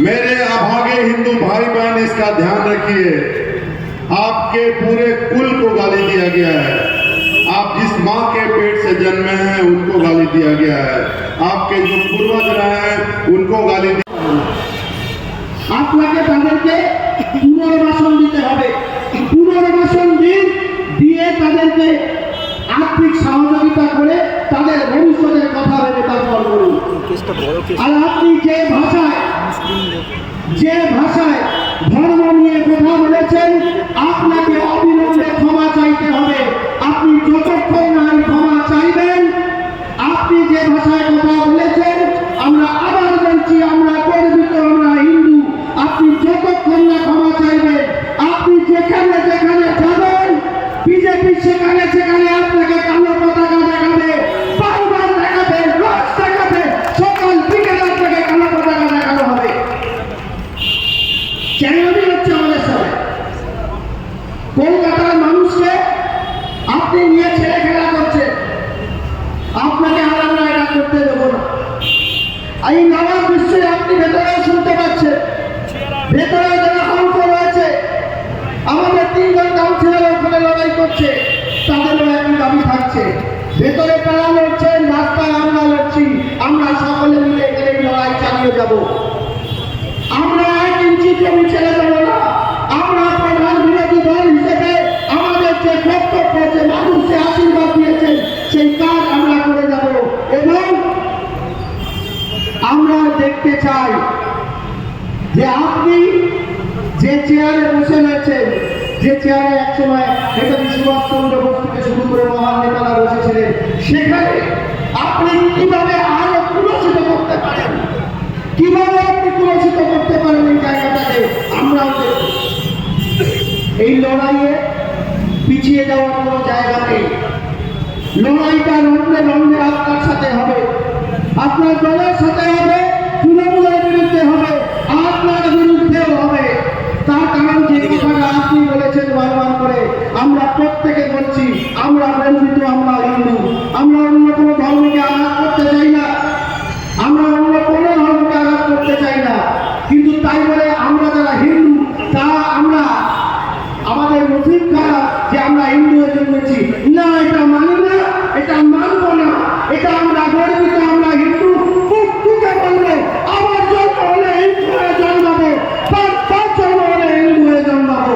मेरे अभागे हिंदू भाई बहन इसका ध्यान रखिए आपके पूरे कुल को गाली दिया गया है आप जिस माँ के पेट से जन्मे हैं उनको गाली दिया गया है आपके जो पूर्वज रहे हैं उनको गाली दी আপনাকে তাদেরকে পুনর্বাসন দিতে হবে পুনর্বাসন দিন দিয়ে তাদেরকে আর্থিক সহযোগিতা করে তাদের ভবিষ্যতের কথা ভেবে তারপর করুন আর আপনি যে ভাষায় যে ভাষায় ধর্ম নিয়ে কথা বলেছেন আপনাকে অবিলম্বে ক্ষমা চাইতে হবে আপনি যতক্ষণ না এই ক্ষমা চাইবেন আপনি যে ভাষায় কথা বলেছেন আমরা আবার বলছি আমরা গর্বিত আমরা হিন্দু আপনি যতক্ষণ না ক্ষমা চাইবেন আপনি যেখানে যেখানে যাবেন বিজেপি সেখানে সেখানে আপনাকে কালো পতাকা দেখাবে বারবার দেখাবে রোজ দেখাবে সকাল বিকেল আপনাকে কালো পতাকা দেখানো হবে চ্যালেঞ্জই হচ্ছে আমাদের সাথে কলকাতার মানুষকে আপনি নিয়ে ছেলে খেলা করছেন আপনাকে আর আমরা এটা করতে দেবো না এই নবাব নিশ্চয়ই আপনি ভেতরেও শুনতে পাচ্ছেন ভেতরে যারা আহত রয়েছে আমাদের তিনজন কাউন্সিলর ওখানে লড়াই করছে তাদেরও একই দাবি থাকছে। ভেতরে তারা লড়ছেন রাস্তায় আমরা লড়ছি, আমরা সকলে মিলে এখানে লড়াই চালিয়ে যাব। আমরা এক ইঞ্চি জমি ছেড়ে দেবো না। আমরা প্রধান বিরোধী দল হিসেবে আমাদের যে কর্তব্য, যে মানুষকে আশীর্বাদ দিয়েছেন সেই কাজ আমরা করে যাব। এবং আমরা দেখতে চাই যে আপনি যে চেয়ারে বসে রয়েছেন যে চেয়ারে একসময় নেতাজি সুভাষচন্দ্র বোস থেকে শুরু করে মহান নেতারা বসেছিলেন, সেখানে আপনি কীভাবে আরও পুরস্কৃত করতে পারেন? কীভাবে আপনি পুরস্কৃত করতে পারেন এই জায়গাটাকে? আমরাও এই লড়াইয়ে পিছিয়ে যাওয়ার কোনো জায়গা নেই। লড়াইটা লড়লে লড়লে আপনার সাথে হবে। আপনার দলের সাথে হবে তৃণমূলের বিরুদ্ধে হবে আপনার বিরুদ্ধেও হবে তার কারণ যে কথাটা আপনি বলেছেন বারবার করে আমরা প্রত্যেকে বলছি আমরা বঞ্চিত আমরা হিন্দু আমরা অন্য কোনো ধর্মকে আঘাত করতে চাই না আমরা অন্য কোনো ধর্মকে আঘাত করতে চাই না কিন্তু তাই বলে আমরা যারা হিন্দু তা আমরা আমাদের নসিব খারাপ যে আমরা হিন্দু হয়ে জন্মেছি না এটা মানি না এটা মানবো না এটা আমরা গর্বিত আমরা হিন্দু খুব টুকে বলব আমার জন্ম হলে হিন্দু হয়ে জন্মাবো পাঁচ পাঁচ জন্ম হলে হিন্দু হয়ে জন্মাবো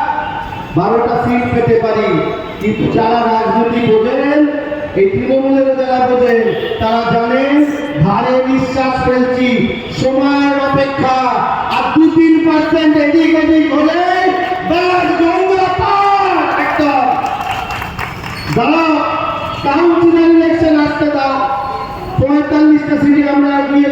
বারোটা সিট পেতে পারি। কিন্তু যারা রাজনীতি বোঝেন, এই তৃণমূলের যারা বোঝেন, তারা জানেন ধারে বিশ্বাস ফেলছি, সময়ের অপেক্ষা। আর দু তিন পার্সেন্ট এদিক ওদিক হলে দাঁড়াও ইলেকশন আসতে দাও। পঁয়তাল্লিশটা সিটে আমরা এগিয়ে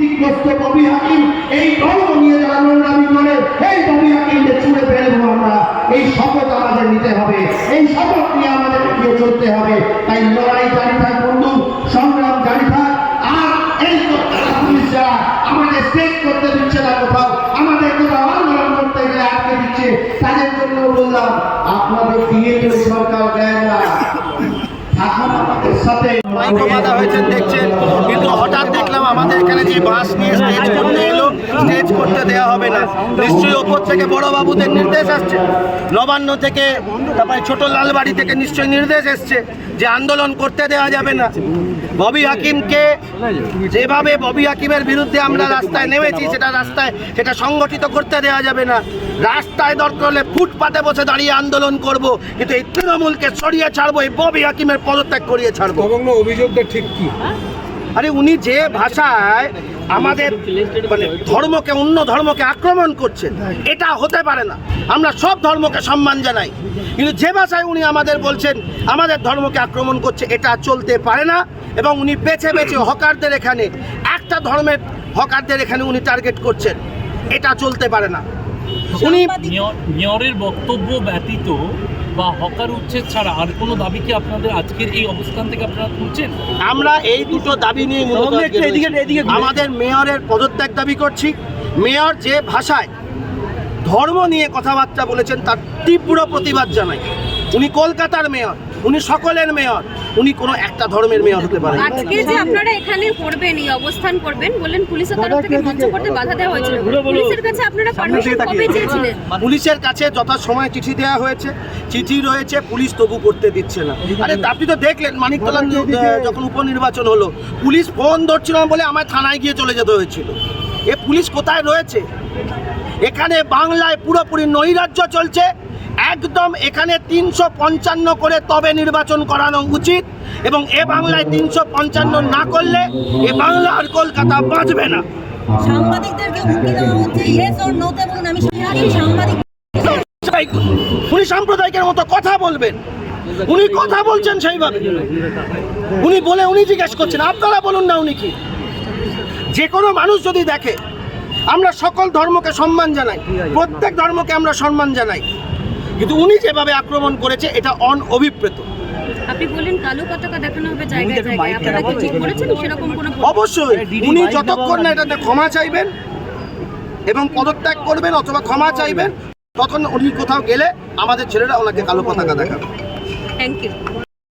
দুর্নীতিগ্রস্ত ববি হাকিম। এই ধর্ম নিয়ে যারা নোংরামি করে, এই ববি হাকিমকে ছুঁড়ে ফেলব আমরা। এই শপথ আমাদের নিতে হবে। এই শপথ নিয়ে আমাদের এগিয়ে চলতে হবে। তাই লড়াই জারি থাক, বন্ধু। সংগ্রাম জারি থাক। আর এই পুলিশ যারা আমাদের স্টেট করতে দিচ্ছে না কোথাও, আমাদের কোথাও আন্দোলন করতে গেলে আটকে দিচ্ছে, তাদের জন্য বললাম, আপনাদের দিয়ে তো সরকার দেয় না। থাকুন আমাদের সাথে। মাইক্রো দেখছেন। দেওয়া হবে না। নিশ্চয়ই ওপর থেকে বড় বাবুদের নির্দেশ আসছে। নবান্ন থেকে, তারপরে ছোট লালবাড়ি থেকে নিশ্চয়ই নির্দেশ এসছে যে আন্দোলন করতে দেওয়া যাবে না। ববি হাকিমকে যেভাবে ববি হাকিমের বিরুদ্ধে আমরা রাস্তায় নেমেছি, সেটা রাস্তায়, সেটা সংগঠিত করতে দেওয়া যাবে না। রাস্তায় দরকার হলে ফুটপাতে বসে দাঁড়িয়ে আন্দোলন করব, কিন্তু এই তৃণমূলকে সরিয়ে ছাড়বো, এই ববি হাকিমের পদত্যাগ করিয়ে ছাড়বো। অভিযোগটা ঠিক কি? আরে উনি যে ভাষায় আমাদের মানে ধর্মকে অন্য ধর্মকে আক্রমণ করছেন এটা হতে পারে না। আমরা সব ধর্মকে সম্মান জানাই। কিন্তু যে ভাষায় উনি আমাদের বলছেন আমাদের ধর্মকে আক্রমণ করছে এটা চলতে পারে না। এবং উনি বেছে বেছে হকারদের এখানে একটা ধর্মের হকারদের এখানে উনি টার্গেট করছেন এটা চলতে পারে না। উনি মেয়রের বক্তব্য ব্যতীত বা হকার উচ্ছেদ ছাড়া আর কোনো দাবি কি আপনাদের আজকের এই অবস্থান থেকে আপনারা তুলছেন? আমরা এই দুটো দাবি নিয়ে মূলত এদিকে এদিকে আমাদের মেয়রের পদত্যাগ দাবি করছি। মেয়র যে ভাষায় ধর্ম নিয়ে কথাবার্তা বলেছেন তার তীব্র প্রতিবাদ জানাই। উনি কলকাতার মেয়র। উনি সকলের মেয়র। উনি কোনো একটা ধর্মের মেয়র হতে পারেন আজকে যে আপনারা এখানে করবেন এই অবস্থান করবেন বললেন পুলিশের তরফ থেকে মঞ্চ করতে বাধা দেওয়া হয়েছিল। পুলিশের কাছে আপনারা পারমিশন কবে চেয়েছিলেন? পুলিশের কাছে যথা সময় চিঠি দেওয়া হয়েছে। চিঠি রয়েছে পুলিশ তবু করতে দিচ্ছে না। আরে আপনি তো দেখলেন মানিকতলা যখন উপনির্বাচন হলো পুলিশ ফোন ধরছিল না বলে আমার থানায় গিয়ে চলে যেতে হয়েছিল। এ পুলিশ কোথায় রয়েছে? এখানে বাংলায় পুরোপুরি নৈরাজ্য চলছে একদম এখানে তিনশো পঞ্চান্ন করে তবে নির্বাচন করানো উচিত এবং এ বাংলায় তিনশো পঞ্চান্ন না করলে এ বাংলা আর কলকাতা বাঁচবে না। সাংবাদিকদেরকে হুমকি দেওয়া হচ্ছে ইয়েস অর নোতে বলুন আমি সাংবাদিক সাংবাদিক উনি সাম্প্রদায়িকের মতো কথা বলবেন। উনি কথা বলছেন সেইভাবে। উনি বলে উনি জিজ্ঞেস করছেন আপনারা বলুন না উনি কি? যে কোনো মানুষ যদি দেখে আমরা সকল ধর্মকে সম্মান জানাই প্রত্যেক ধর্মকে আমরা সম্মান জানাই। কিন্তু উনি যেভাবে আক্রমণ করেছে এটা অন অভিপ্রেত বললেন কালো পতাকা দেখানো হবে জায়গায় জায়গায়। আপনারা কি ঠিক করেছেন সেরকম কোনো অবশ্যই উনি যতক্ষণ না এটাতে ক্ষমা চাইবেন এবং পদত্যাগ করবেন অথবা ক্ষমা চাইবেন তখন উনি কোথাও গেলে আমাদের ছেলেরা ওনাকে কালো পতাকা দেখাবে। Thank you